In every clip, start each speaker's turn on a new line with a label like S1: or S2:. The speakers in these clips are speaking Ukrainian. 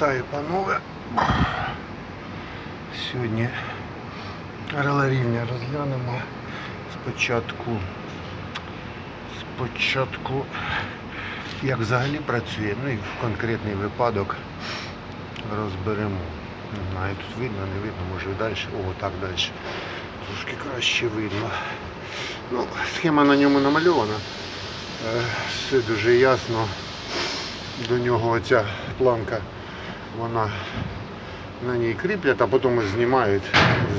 S1: Вітаю, панове. Сьогодні реле-рівня розглянемо спочатку, спочатку, як взагалі працює, ну і в конкретний випадок розберемо. Не знаю, тут видно, не видно, може і далі. О, так далі. Трошки краще видно. Ну, схема на ньому намальована. Е, Все дуже ясно. До нього оця планка, вона на ній кріплять, а потім знімають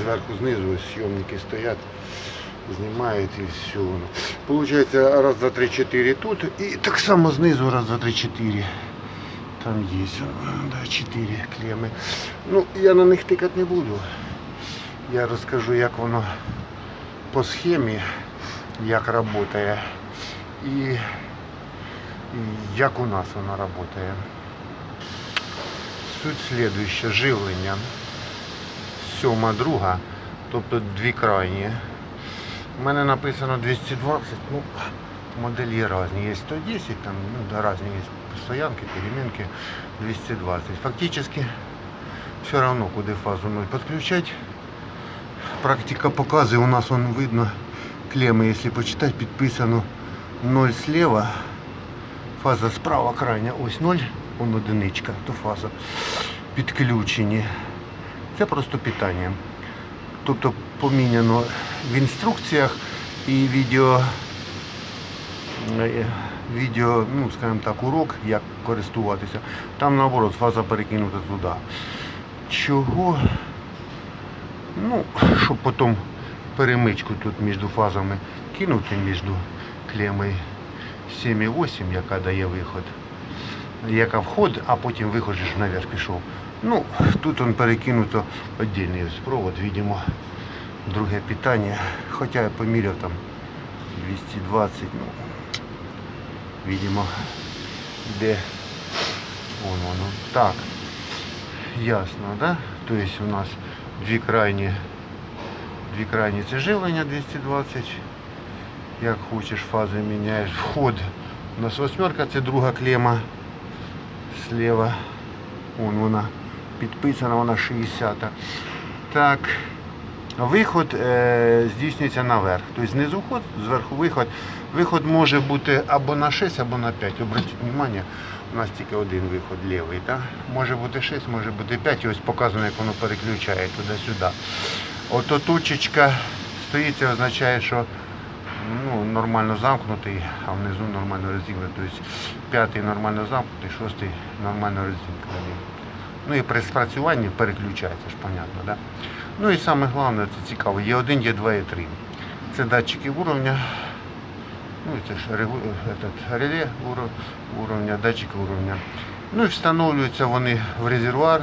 S1: зверху знизу, зйомники стоять, знімають і все воно. Получається раз, два, три, чотири тут і так само знизу раз, два, три, чотири. Там є да, чотири клеми. Ну, я на них тикати не буду. Я розкажу, як воно по схемі, як працює. І як у нас воно працює. Суть слідуюча. Живлення. Сьома друга, тобто дві крайні. У мене написано 220, ну, моделі різні. Є 110, там ну, да, різні є стоянки, перемінки 220. Фактично все одно куди фазу 0 підключати. Практика показує, у нас вон видно клеми, якщо почитати, підписано 0 слева, фаза справа крайня, ось 0, вон одиничка, то фаза. Підключені. Це просто питання. Тобто поміняно в інструкціях і відео, е, відео, ну, скажімо так, урок, як користуватися. Там наоборот фаза перекинута туди. Чого? Ну, щоб потім перемичку тут між фазами кинути між клемою 7,8, яка дає виход, яка вход, а потім виход же ж наверх пішов. Ну, тут он перекинуто віддільний провод, видимо, друге питання. Хоча я поміряв там 220, ну, видимо, де вон воно. Так, ясно, да? Тобто у нас дві крайні Дві крайні це живлення 220. Як хочеш, фази міняєш. Вход. У нас восьмерка, це друга клема. Слева. Вон вона підписана, вона 60. Так. Виход е, здійснюється наверх. Тобто знизу вход, зверху виход. Виход може бути або на 6, або на 5. Обратіть увагу, у нас тільки один виход лівий. Так? Може бути 6, може бути 5. І ось показано, як воно переключає туди-сюди. Ото точечка стоїть, це означає, що ну, нормально замкнутий, а внизу нормально розігнутий. Тобто п'ятий нормально замкнутий, шостий нормально розімкнений. Ну і при спрацюванні переключається ж, понятно, да? Ну і саме головне, це цікаво, є 1, є 2, є 3. Це датчики уровня. Ну це ж реле уровня, датчики уровня. Ну і встановлюються вони в резервуар,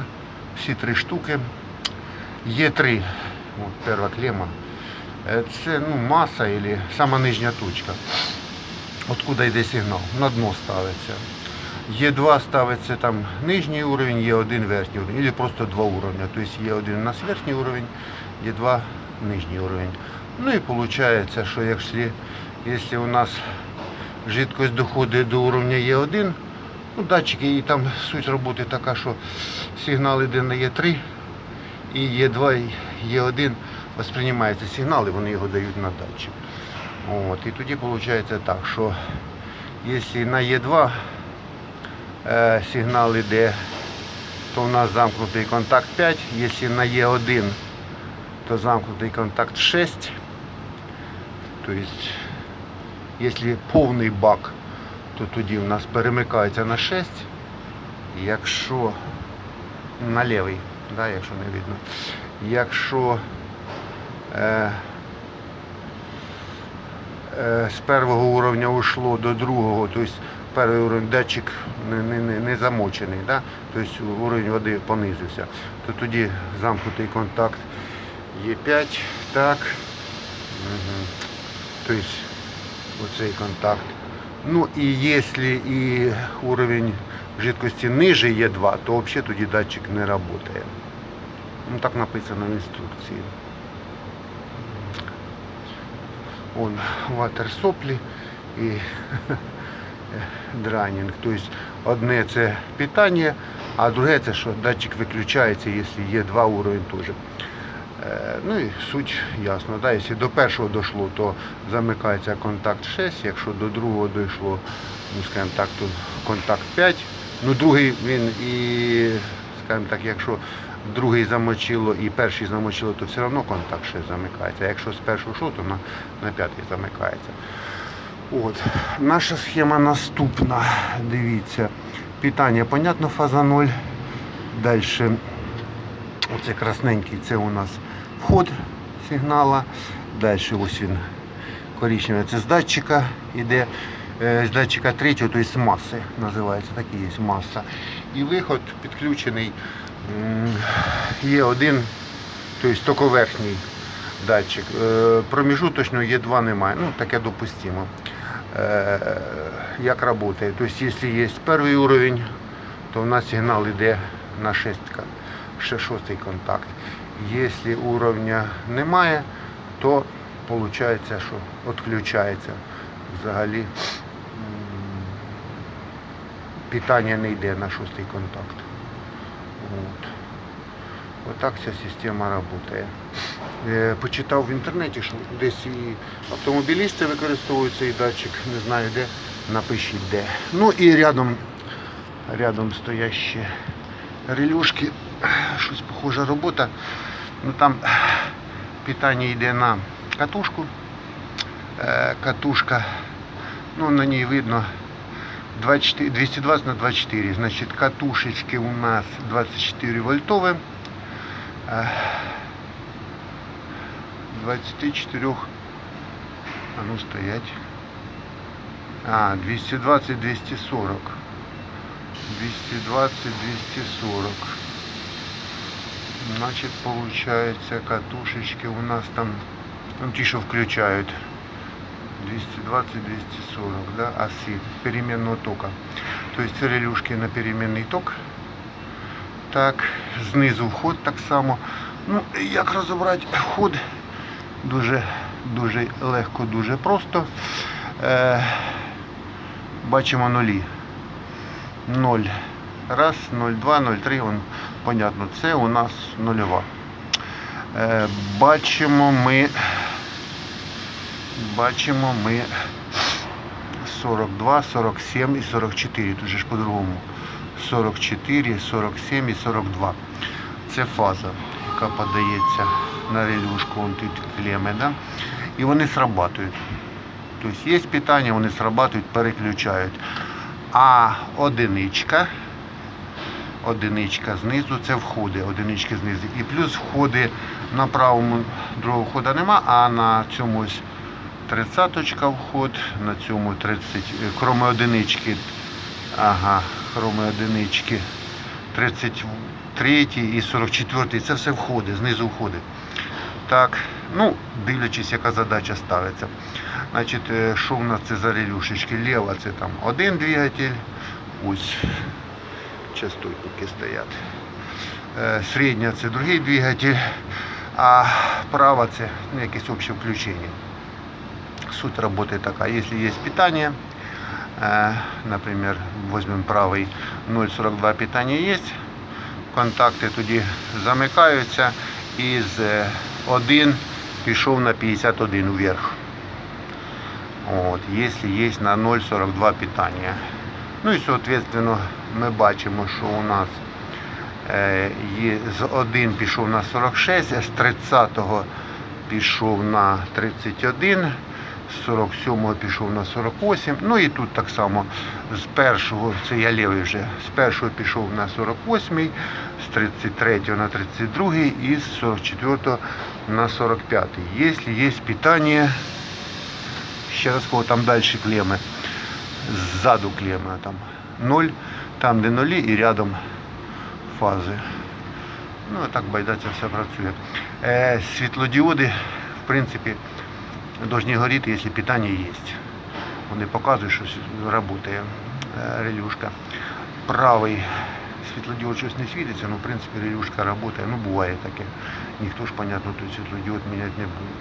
S1: всі три штуки. Є три перша клема. Е, Це ну, маса або сама нижня точка. Откуда йде сигнал? На дно ставиться. Є2 ставиться там нижній уровень, є один верхній уровень, або просто два уровня. Тобто є один у нас верхній уровень, є два нижній уровень. Ну і виходить, що якщо, якщо у нас жидкость доходить до уровня Е1, ну, датчики і там суть роботи така, що сигнал йде на Е3, і Е2, і Е1 восприймаються сигнали, вони його дають на датчик. От, і тоді виходить так, що якщо на Е2 е, сигнал йде, то в нас замкнутий контакт 5, якщо на Е1, то замкнутий контакт 6. Тобто, якщо повний бак, то тоді в нас перемикається на 6. Якщо на лівий, да, якщо не видно. Якщо з першого уровня ушло до другого, тобто перший уровень датчик не, не, не, замочений, да? тобто уровень води понизився, то тоді замкнутий контакт є 5, так. Угу. Тобто оцей контакт. Ну і якщо і уровень жидкості ниже є 2, то взагалі тоді датчик не працює. Ну так написано в інструкції. Он ватер соплі і дранінг. Тобто одне це питання, А друге це що датчик виключається, якщо є два уровень теж. Е, Ну і суть ясно. Да? Якщо до першого дійшло, то замикається контакт 6, якщо до другого дійшло, ну скажімо так, то контакт 5. Ну другий він і, скажімо так, якщо другий замочило і перший замочило, то все одно контакт 6 замикається. А якщо з першого йшло, то на, на п'ятий замикається. От. Наша схема наступна. Дивіться. Питання, понятно, фаза 0. Далі. Оце красненький, це у нас вход сигнала. Далі ось він коричневий. Це з датчика йде. Е, З датчика третього, тобто з маси називається, так і є маса. І виход підключений. Є один, тобто токоверхній датчик. Е, Проміжуточного є два немає. Ну, таке допустимо. Е, Як працює? Тобто, якщо є перший уровень, то в нас сигнал йде на шостий контакт. Якщо уровня немає, то виходить, що відключається взагалі. Питання не йде на шостий контакт. От. Отак ця система працює. Е, Почитав в інтернеті, що десь і автомобілісти використовують цей датчик, не знаю де, напишіть де. Ну і рядом, рядом стоящі релюшки, щось похожа робота. Ну там питання йде на катушку. Е, Катушка, ну на ній видно 24, 220 на 24. Значит, катушечки у нас 24 вольтовые. 24. А ну стоять. А, 220, 240. 220, 240. Значит, получается, катушечки у нас там, ну, тише включают. 220-240, да, оси переменного тока. То есть релюшки на переменний ток. Так, знизу вход так само. Ну, як розібрати вход дуже дуже легко, дуже просто. Е, Бачимо нулі. 0. Раз, 0,2, 0,3, вон, понятно, це у нас нульова. Е, Бачимо ми бачимо ми 42, 47 і 44. Тут же ж по-другому. 44, 47 і 42. Це фаза, яка подається на релюшку, вон і вони срабатують. Тобто є питання, вони срабатують, переключають. А одиничка, одиничка знизу це входи, одинички знизу. І плюс входи на правому другого входа нема, а на цьому 30 вход, на цьому 30, е, кроме одинички, ага, кроме одинички, 33 і 44, це все входи, знизу входи. Так, ну, дивлячись, яка задача ставиться. Значить, е, що в нас це за релюшечки? Ліва це там один двигатель, ось частотники стоять. Е, Середня це другий двигатель, а права це ну, якесь общее включення. Суть работы такая. Если есть питание, например, возьмем правий 0,42 питання есть, контакти тоді замикаються і з 1 пішов на 51 вверх. От, якщо є на 0,42 питання. Ну і соответственно ми бачимо, що у нас е, з 1 пішов на 46, з 30 пішов на 31, з 47 пішов на 48. Ну і тут так само з першого, це я лівий вже, з першого пішов на 48, з 33 на 32 і з 44 на 45. Якщо є питання, ще раз кого там далі клеми, ззаду клеми там 0, там де нулі і рядом фази. Ну, так байда це все працює. Е, світлодіоди, в принципі, повинні горіти, якщо питання є. Вони показують, працює е, релюшка. Правий світлодіод щось не світиться, но в принципі релюшка працює. Ну, буває таке. Ніхто ж, понятно, тут світлодіод міняти не буде.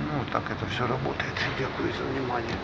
S1: Ну, так это все работает. Дякую за внимание.